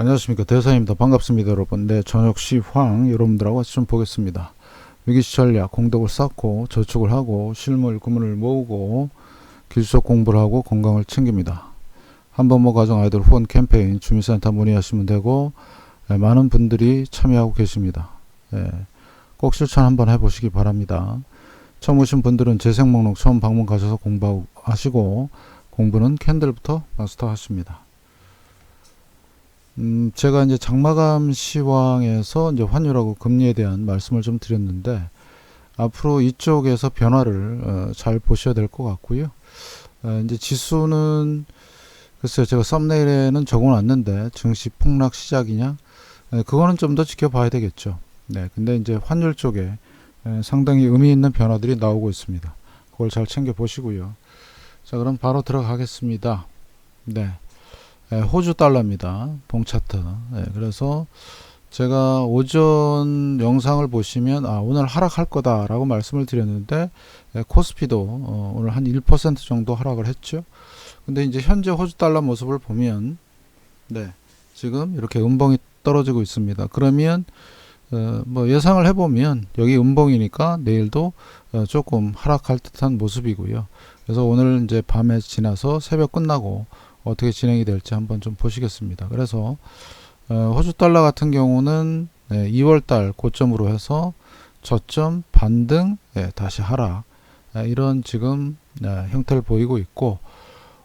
안녕하십니까. 대사입니다. 반갑습니다 여러분. 네 저녁 시황 여러분들하고 같이 좀 보겠습니다. 위기시 전략 공덕을 쌓고 저축을 하고 실물 구문을 모으고 길속 공부를 하고 건강을 챙깁니다. 한번모 가정 아이들 후원 캠페인 주민센터 문의하시면 되고 네, 많은 분들이 참여하고 계십니다. 예, 꼭 실천 한번 해보시기 바랍니다. 처음 오신 분들은 재생 목록 처음 방문 가셔서 공부하시고 공부는 캔들부터 마스터 하십니다 음, 제가 이제 장마감 시황에서 이제 환율하고 금리에 대한 말씀을 좀 드렸는데 앞으로 이쪽에서 변화를 어, 잘 보셔야 될 것 같고요. 어, 이제 지수는 글쎄요, 제가 썸네일에는 적어놨는데 증시 폭락 시작이냐? 에, 그거는 좀 더 지켜봐야 되겠죠. 네, 근데 이제 환율 쪽에 에, 상당히 의미 있는 변화들이 나오고 있습니다. 그걸 잘 챙겨 보시고요. 자, 그럼 바로 들어가겠습니다. 네. 예, 호주 달러입니다. 봉차트. 예, 그래서 제가 오전 영상을 보시면 아 오늘 하락할 거다라고 말씀을 드렸는데 예, 코스피도 어, 오늘 한 1% 정도 하락을 했죠. 근데 이제 현재 호주 달러 모습을 보면 네 지금 이렇게 음봉이 떨어지고 있습니다. 그러면 어, 뭐 예상을 해보면 여기 음봉이니까 내일도 어, 조금 하락할 듯한 모습이고요. 그래서 오늘 이제 밤에 지나서 새벽 끝나고 어떻게 진행이 될지 한번 좀 보시겠습니다. 그래서 어, 호주 달러 같은 경우는 네, 2월달 고점으로 해서 저점 반등 네, 다시 하락 네, 이런 지금 네, 형태를 보이고 있고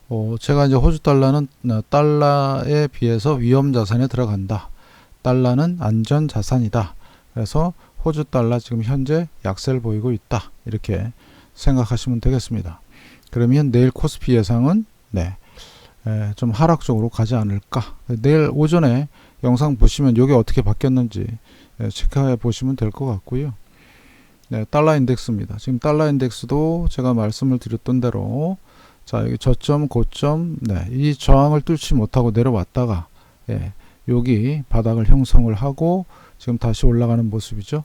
어, 제가 이제 호주 달러는 어, 달러에 비해서 위험 자산에 들어간다. 달러는 안전 자산이다. 그래서 호주 달러 지금 현재 약세를 보이고 있다. 이렇게 생각하시면 되겠습니다. 그러면 내일 코스피 예상은 네. 에, 좀 하락적으로 가지 않을까. 내일 오전에 영상 보시면 이게 어떻게 바뀌었는지 에, 체크해 보시면 될 것 같고요. 네, 달러 인덱스입니다. 지금 달러 인덱스도 제가 말씀을 드렸던 대로 자 여기 저점 고점 네, 이 저항을 뚫지 못하고 내려왔다가 예, 여기 바닥을 형성을 하고 지금 다시 올라가는 모습이죠.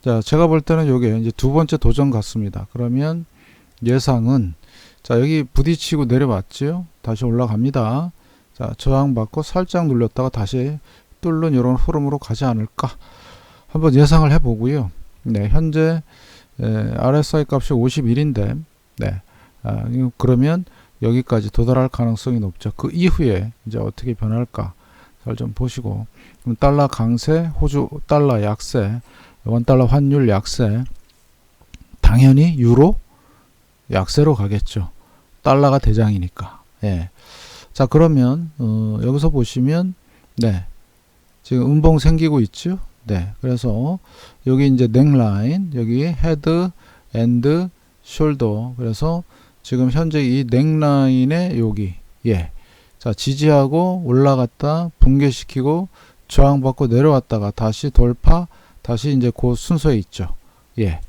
자 제가 볼 때는 이게 이제 두 번째 도전 같습니다. 그러면 예상은 자 여기 부딪히고 내려왔지요 다시 올라갑니다. 자 저항받고 살짝 눌렸다가 다시 뚫는 이런 흐름으로 가지 않을까 한번 예상을 해 보고요. 네 현재 에, RSI 값이 51인데 네 아, 그러면 여기까지 도달할 가능성이 높죠. 그 이후에 이제 어떻게 변할까? 잘 좀 보시고. 달러 강세 호주 달러 약세 원 달러 환율 약세 당연히 유로 약세로 가겠죠. 달러가 대장이니까. 예. 자, 그러면, 어, 여기서 보시면, 네. 지금 음봉 생기고 있죠? 네. 그래서, 여기 이제 넥라인, 여기 헤드, 엔드, 숄더. 그래서, 지금 현재 이 넥라인의 여기, 예. 자, 지지하고 올라갔다, 붕괴시키고, 저항받고 내려왔다가 다시 돌파, 다시 이제 그 순서에 있죠. 예.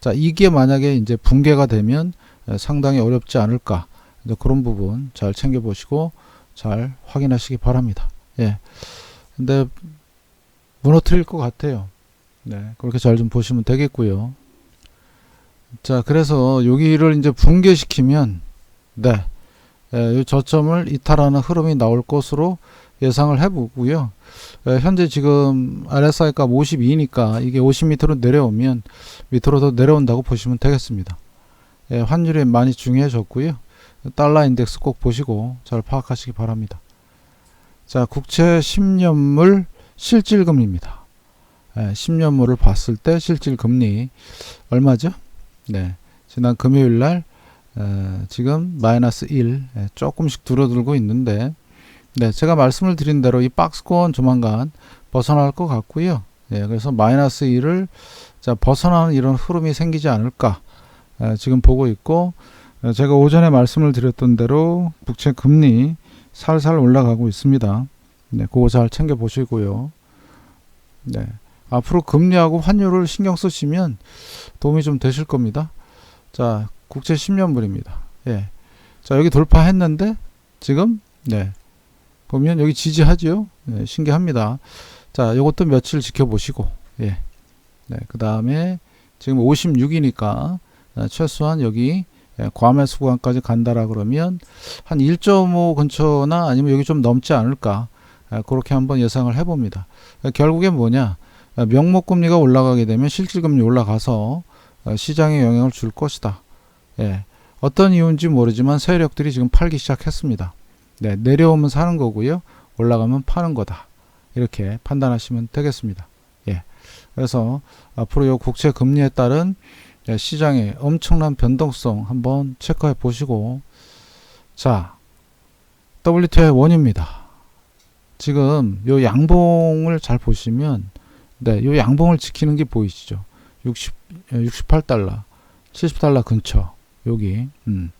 자, 이게 만약에 이제 붕괴가 되면, 상당히 어렵지 않을까 그런 부분 잘 챙겨보시고 잘 확인하시기 바랍니다. 예. 근데 무너뜨릴 것 같아요. 네, 그렇게 잘 좀 보시면 되겠고요. 자, 그래서 여기를 이제 붕괴시키면 네, 예, 이 저점을 이탈하는 흐름이 나올 것으로 예상을 해보고요. 예, 현재 지금 RSI 값 52니까 이게 50m로 내려오면 밑으로 더 내려온다고 보시면 되겠습니다. 예, 환율이 많이 중요해졌고요. 달러 인덱스 꼭 보시고 잘 파악하시기 바랍니다. 자, 국채 10년물 실질금리입니다. 예, 10년물을 봤을 때 실질금리 얼마죠? 네, 지난 금요일 날 에, 지금 마이너스 1 예, 조금씩 줄어들고 있는데 네, 제가 말씀을 드린 대로 이 박스권 조만간 벗어날 것 같고요. 예, 그래서 마이너스 1을 자, 벗어나는 이런 흐름이 생기지 않을까 지금 보고 있고 제가 오전에 말씀을 드렸던 대로 국채 금리 살살 올라가고 있습니다. 네, 그거 잘 챙겨 보시고요. 네. 앞으로 금리하고 환율을 신경 쓰시면 도움이 좀 되실 겁니다. 자, 국채 10년물입니다. 예. 자, 여기 돌파했는데 지금 네. 보면 여기 지지하죠. 네, 신기합니다. 자, 이것도 며칠 지켜보시고 예. 네, 그다음에 지금 56이니까 어, 최소한 여기 예, 과매수 구간까지 간다라 그러면 한 1.5 근처나 아니면 여기 좀 넘지 않을까 아, 그렇게 한번 예상을 해봅니다. 아, 결국엔 뭐냐? 아, 명목 금리가 올라가게 되면 실질 금리 올라가서 아, 시장에 영향을 줄 것이다. 예. 어떤 이유인지 모르지만 세력들이 지금 팔기 시작했습니다. 네, 내려오면 사는 거고요. 올라가면 파는 거다. 이렇게 판단하시면 되겠습니다. 예. 그래서 앞으로 요 국채 금리에 따른 예, 시장의 엄청난 변동성 한번 체크해 보시고 자, WTI 원입니다. 지금 요 양봉을 잘 보시면 네, 요 양봉을 지키는 게 보이시죠? 60 68달러, 70달러 근처 여기. 음.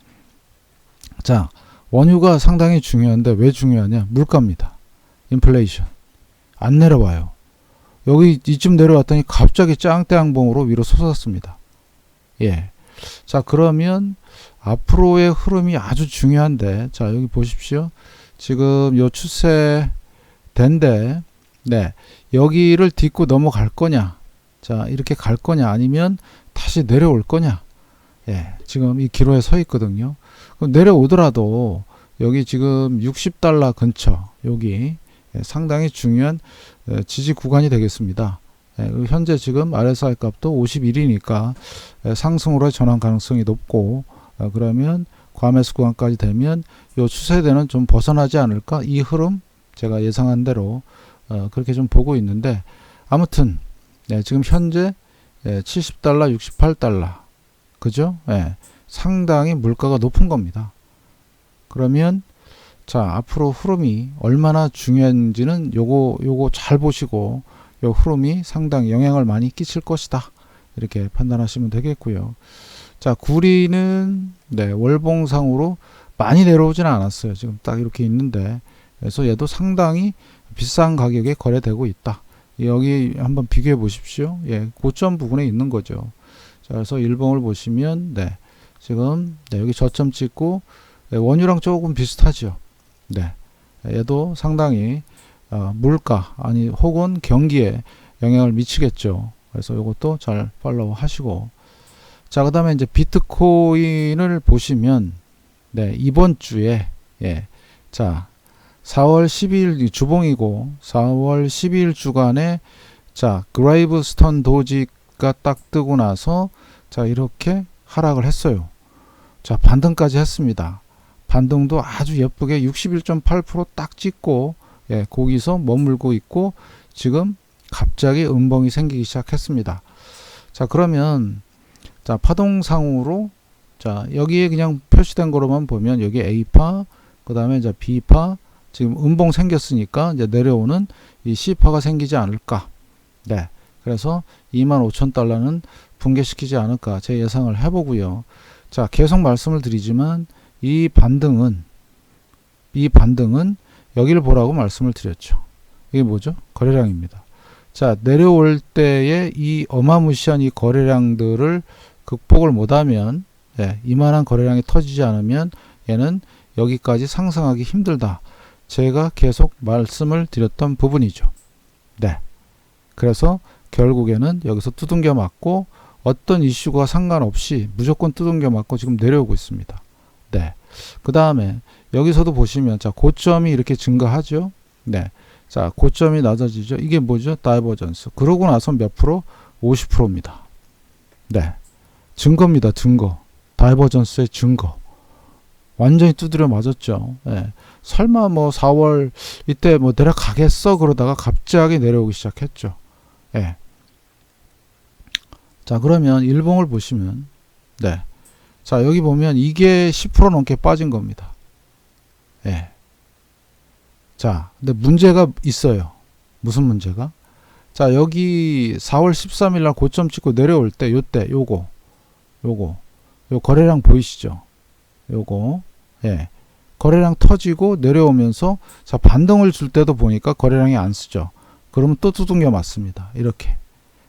자, 원유가 상당히 중요한데 왜 중요하냐? 물가입니다. 인플레이션. 안 내려와요. 여기 이쯤 내려왔더니 갑자기 짱대 양봉으로 위로 솟았습니다. 예. 자, 그러면 앞으로의 흐름이 아주 중요한데, 자, 여기 보십시오. 지금 요 추세 된데, 네. 여기를 딛고 넘어갈 거냐? 자, 이렇게 갈 거냐? 아니면 다시 내려올 거냐? 예. 지금 이 기로에 서 있거든요. 그럼 내려오더라도 여기 지금 60달러 근처, 여기 예, 상당히 중요한 예, 지지 구간이 되겠습니다. 예, 현재 지금 RSI 값도 51이니까 예, 상승으로 전환 가능성이 높고 어, 그러면 과매수 구간까지 되면 이 추세대는 좀 벗어나지 않을까? 이 흐름 제가 예상한 대로 어, 그렇게 좀 보고 있는데 아무튼 네, 지금 현재 예, 70달러 68달러. 그죠? 예, 상당히 물가가 높은 겁니다. 그러면 자 앞으로 흐름이 얼마나 중요한지는 요거 요거 잘 보시고 요 흐름이 상당히 영향을 많이 끼칠 것이다. 이렇게 판단하시면 되겠고요. 자 구리는 네 월봉상으로 많이 내려오지는 않았어요. 지금 딱 이렇게 있는데. 그래서 얘도 상당히 비싼 가격에 거래되고 있다. 여기 한번 비교해 보십시오. 예 고점 부분에 있는 거죠. 자 그래서 일봉을 보시면 네 지금 네, 여기 저점 찍고 네, 원유랑 조금 비슷하죠. 네 얘도 상당히 어, 물가 아니 혹은 경기에 영향을 미치겠죠 그래서 이것도 잘 팔로우 하시고 자, 그 다음에 이제 비트코인을 보시면, 네, 이번 주에, 예, 자, 4월 12일 주봉이고, 4월 12일 주간에, 자, 그레이브 스톤 도지가 딱 뜨고 나서, 자, 이렇게 하락을 했어요. 자, 반등까지 했습니다. 반등도 아주 예쁘게 61.8%딱 찍고, 예, 거기서 머물고 있고, 지금 갑자기 음봉이 생기기 시작했습니다. 자, 그러면, 자, 파동상으로 자, 여기에 그냥 표시된 거로만 보면 여기 A파, 그다음에 이제 B파 지금 음봉 생겼으니까 이제 내려오는 이 C파가 생기지 않을까. 네. 그래서 25,000달러는 붕괴시키지 않을까 제 예상을 해 보고요. 자, 계속 말씀을 드리지만 이 반등은 이 반등은 여기를 보라고 말씀을 드렸죠. 이게 뭐죠? 거래량입니다. 자, 내려올 때에 이 어마무시한 이 거래량들을 극복을 못하면 예, 이만한 거래량이 터지지 않으면 얘는 여기까지 상승하기 힘들다. 제가 계속 말씀을 드렸던 부분이죠. 네. 그래서 결국에는 여기서 두둥겨 맞고 어떤 이슈가 상관없이 무조건 두둥겨 맞고 지금 내려오고 있습니다. 네. 그 다음에 여기서도 보시면 자 고점이 이렇게 증가하죠. 네. 자 고점이 낮아지죠. 이게 뭐죠? 다이버전스. 그러고 나서 몇 프로? 50%입니다. 네. 증거입니다. 증거. 다이버전스의 증거. 완전히 두드려 맞았죠. 예. 설마 뭐 4월 이때 뭐 내려가겠어 그러다가 갑자기 내려오기 시작했죠. 예. 자 그러면 일봉을 보시면 네. 자 여기 보면 이게 10% 넘게 빠진 겁니다. 예. 자 근데 문제가 있어요. 무슨 문제가? 자 여기 4월 13일 날 고점 찍고 내려올 때 요때 요거 요거 요 거래량 보이시죠? 요거 예. 거래량 터지고 내려오면서 자 반등을 줄 때도 보니까 거래량이 안 쓰죠. 그러면 또 두둥겨 맞습니다. 이렇게.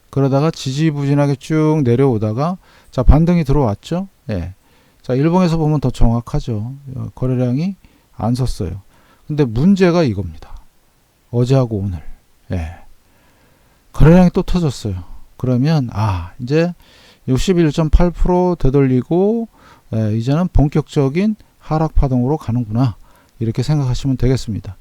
그러다가 지지부진하게 쭉 내려오다가 자 반등이 들어왔죠. 예. 자 일봉에서 보면 더 정확하죠. 어, 거래량이 안 섰어요. 근데 문제가 이겁니다. 어제하고 오늘. 예. 거래량이 또 터졌어요. 그러면 아 이제 61.8% 되돌리고 에, 이제는 본격적인 하락 파동으로 가는구나 이렇게 생각하시면 되겠습니다.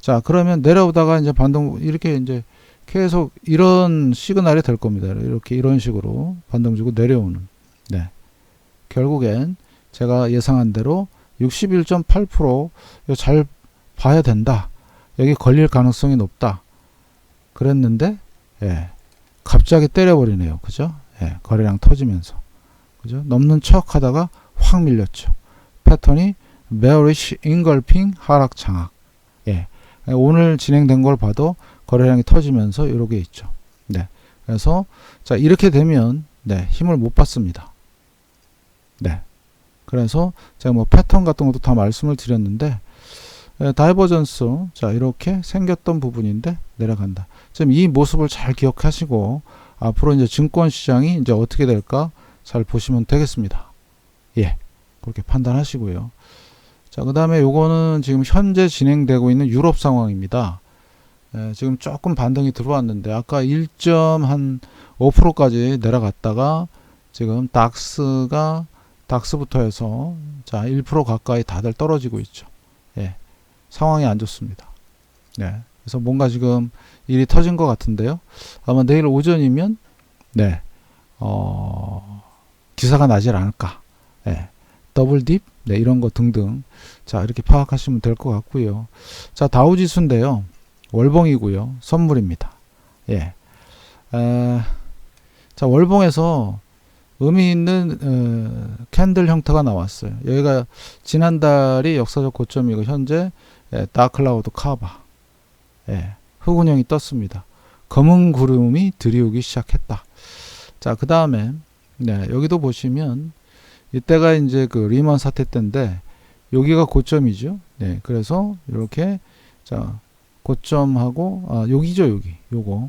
자, 그러면 내려오다가 이제 반동 이렇게 이제 계속 이런 시그널이 될 겁니다. 이렇게 이런 식으로 반동 주고 내려오는. 네. 결국엔 제가 예상한 대로 61.8%잘 봐야 된다. 여기 걸릴 가능성이 높다. 그랬는데 예. 갑자기 때려버리네요. 그죠? 예. 거래량 터지면서. 그죠? 넘는 척 하다가 확 밀렸죠. 패턴이 bearish engulfing 하락 장악. 예. 오늘 진행된 걸 봐도 거래량이 터지면서 이렇게 있죠. 네. 그래서 자, 이렇게 되면 네, 힘을 못 받습니다. 네. 그래서 제가 뭐 패턴 같은 것도 다 말씀을 드렸는데 에, 다이버전스 자 이렇게 생겼던 부분인데 내려간다. 지금 이 모습을 잘 기억하시고 앞으로 이제 증권 시장이 이제 어떻게 될까 잘 보시면 되겠습니다. 예, 그렇게 판단하시고요. 자, 그 다음에 요거는 지금 현재 진행되고 있는 유럽 상황입니다. 에, 지금 조금 반등이 들어왔는데 아까 1.5%까지 내려갔다가 지금 닥스가 닥스부터 해서 자, 1% 가까이 다들 떨어지고 있죠. 예. 상황이 안 좋습니다. 네. 그래서 뭔가 지금 일이 터진 것 같은데요. 아마 내일 오전이면 네. 어, 기사가 나질 않을까. 예. 더블 딥 네, 이런 거 등등. 자, 이렇게 파악하시면 될 것 같고요. 자, 다우 지수인데요. 월봉이고요. 선물입니다. 예. 에, 자, 월봉에서 의미 있는 어, 캔들 형태가 나왔어요. 여기가 지난달이 역사적 고점이고 현재 예, 다클라우드 카바 예, 흑운형이 떴습니다. 검은 구름이 들이오기 시작했다. 자, 그 다음에 네, 여기도 보시면 이때가 이제 그 리먼 사태 때인데 여기가 고점이죠. 네, 그래서 이렇게 자 고점하고 아 여기죠 여기 요거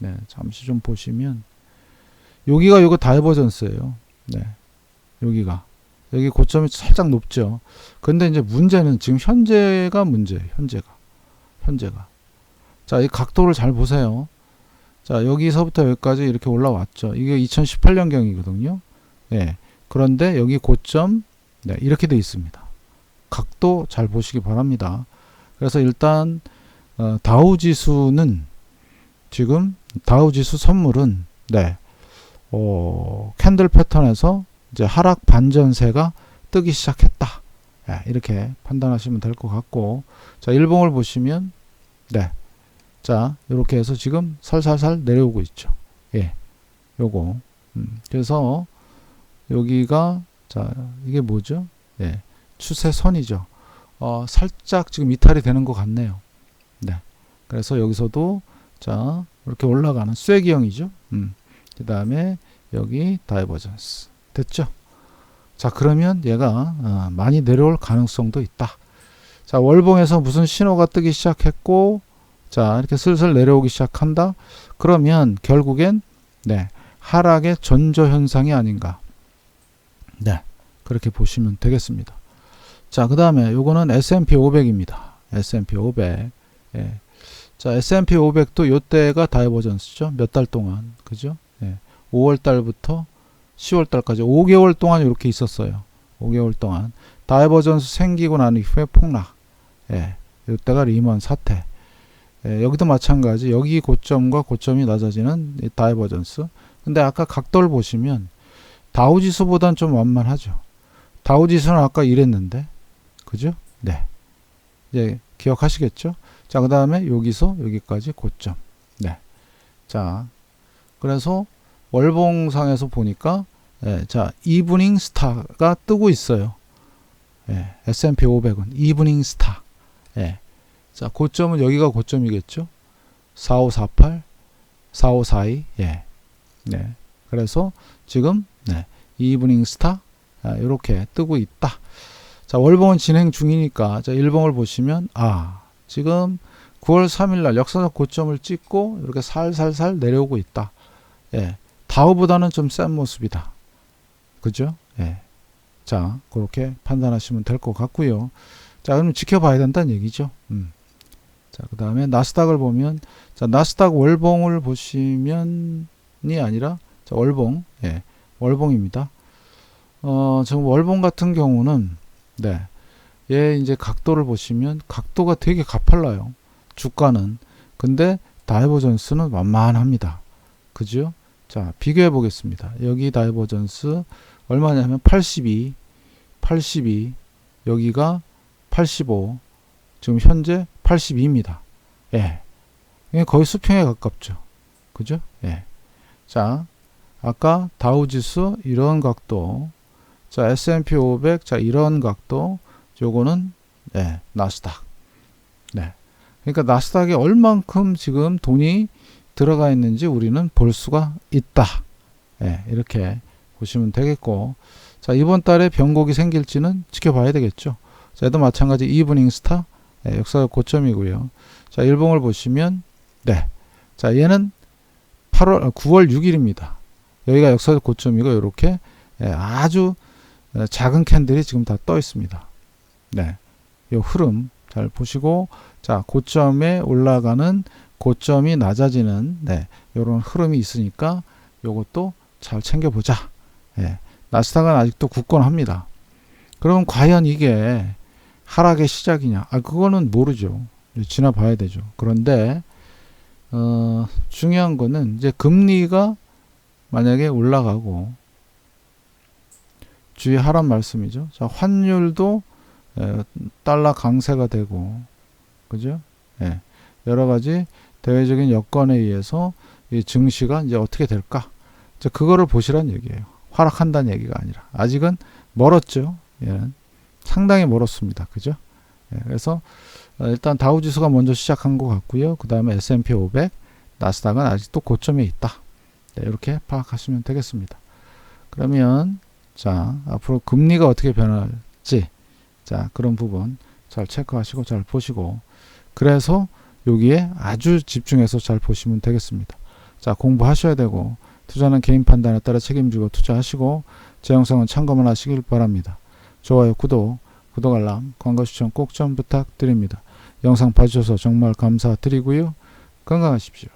네 잠시 좀 보시면 여기가 요거 다이버전스예요. 네. 여기가. 여기 고점이 살짝 높죠. 근데 이제 문제는 지금 현재가 문제예요. 현재가. 현재가. 자, 이 각도를 잘 보세요. 자, 여기서부터 여기까지 이렇게 올라왔죠. 이게 2018년경이거든요. 예. 그런데 여기 고점 네, 이렇게 돼 있습니다. 각도 잘 보시기 바랍니다. 그래서 일단 어, 다우 지수는 지금 다우 지수 선물은 네. 어, 캔들 패턴에서 이제 하락 반전세가 뜨기 시작했다. 예, 이렇게 판단하시면 될 것 같고, 자, 일봉을 보시면, 네. 자, 이렇게 해서 지금 살살살 내려오고 있죠. 예. 요거. 음, 그래서, 여기가, 자, 이게 뭐죠? 예. 추세선이죠. 어, 살짝 지금 이탈이 되는 것 같네요. 네. 그래서 여기서도, 자, 이렇게 올라가는 쐐기형이죠. 음. 그 다음에 여기 다이버전스 됐죠? 자 그러면 얘가 어, 많이 내려올 가능성도 있다. 자 월봉에서 무슨 신호가 뜨기 시작했고 자 이렇게 슬슬 내려오기 시작한다. 그러면 결국엔 네 하락의 전조 현상이 아닌가. 네 그렇게 보시면 되겠습니다. 자 그 다음에 요거는 S&P 500입니다. S&P 500 예. 자 S&P 500도 요때가 다이버전스죠? 몇 달 동안. 그죠 5월 달부터 10월 달까지 5개월 동안 이렇게 있었어요. 5개월 동안 다이버전스 생기고 난 이후에 폭락. 예. 이때가 리먼 사태. 예, 여기도 마찬가지. 여기 고점과 고점이 낮아지는 다이버전스. 근데 아까 각도를 보시면 다우지수보단 좀 완만하죠. 다우지수는 아까 이랬는데, 그죠? 네. 이제 기억하시겠죠? 자, 그 다음에 여기서 여기까지 고점. 네. 자, 그래서 월봉상에서 보니까 예, 자 이브닝 스타가 뜨고 있어요. 예, S&P 500은 이브닝 스타. 예. 자 고점은 여기가 고점이겠죠. 4548, 4542. 예. 네. 그래서 지금 네, 이브닝 스타 아, 이렇게 뜨고 있다. 자 월봉은 진행 중이니까 자 일봉을 보시면 아 지금 9월 3일 날 역사적 고점을 찍고 이렇게 살살살 내려오고 있다. 예. 다우보다는 좀 센 모습이다. 그죠? 예. 자, 그렇게 판단하시면 될 것 같고요. 자, 그럼 지켜봐야 된다는 얘기죠. 음. 자, 그 다음에 나스닥을 보면, 자, 나스닥 월봉을 보시면이 아니라, 자, 월봉, 예, 월봉입니다. 어, 지금 월봉 같은 경우는, 네, 얘 이제 각도를 보시면 각도가 되게 가팔라요. 주가는. 근데 다이버전스는 완만합니다. 그죠? 자, 비교해 보겠습니다. 여기 다이버전스 얼마냐면 82, 82, 여기가 85, 지금 현재 82입니다. 예. 거의 수평에 가깝죠. 그죠? 예. 자, 아까 다우지수 이런 각도, 자, S&P 500, 자, 이런 각도, 요거는, 예, 나스닥. 네. 그러니까 나스닥에 얼만큼 지금 돈이 들어가 있는지 우리는 볼 수가 있다. 예, 이렇게 보시면 되겠고. 자, 이번 달에 변곡이 생길지는 지켜봐야 되겠죠. 자, 얘도 마찬가지 이브닝 스타, 예, 역사적 고점이고요. 자, 일봉을 보시면, 네. 자, 얘는 8월, 9월 6일입니다. 여기가 역사적 고점이고, 이렇게 예, 아주 예, 작은 캔들이 지금 다 떠 있습니다. 네. 이 흐름 잘 보시고, 자, 고점에 올라가는 고점이 낮아지는, 네, 요런 흐름이 있으니까 요것도 잘 챙겨보자. 예. 나스닥은 아직도 굳건합니다. 그럼 과연 이게 하락의 시작이냐? 아, 그거는 모르죠. 지나봐야 되죠. 그런데, 어, 중요한 거는 이제 금리가 만약에 올라가고, 주의하란 말씀이죠. 자, 환율도 에, 달러 강세가 되고, 그죠? 예. 여러 가지 대외적인 여건에 의해서 이 증시가 이제 어떻게 될까? 이제 그거를 보시란 얘기예요. 하락한다는 얘기가 아니라. 아직은 멀었죠. 얘는 상당히 멀었습니다. 그죠? 예, 그래서 어, 일단 다우 지수가 먼저 시작한 것 같고요. 그 다음에 S&P 500, 나스닥은 아직도 고점에 있다. 네, 이렇게 파악하시면 되겠습니다. 그러면 자 앞으로 금리가 어떻게 변할지 자 그런 부분 잘 체크하시고 잘 보시고 그래서 여기에 아주 집중해서 잘 보시면 되겠습니다. 자 공부하셔야 되고 투자는 개인 판단에 따라 책임지고 투자하시고 제 영상은 참고만 하시길 바랍니다. 좋아요, 구독, 구독 알람, 광고 추천 꼭좀 부탁드립니다. 영상 봐주셔서 정말 감사드리고요. 건강하십시오.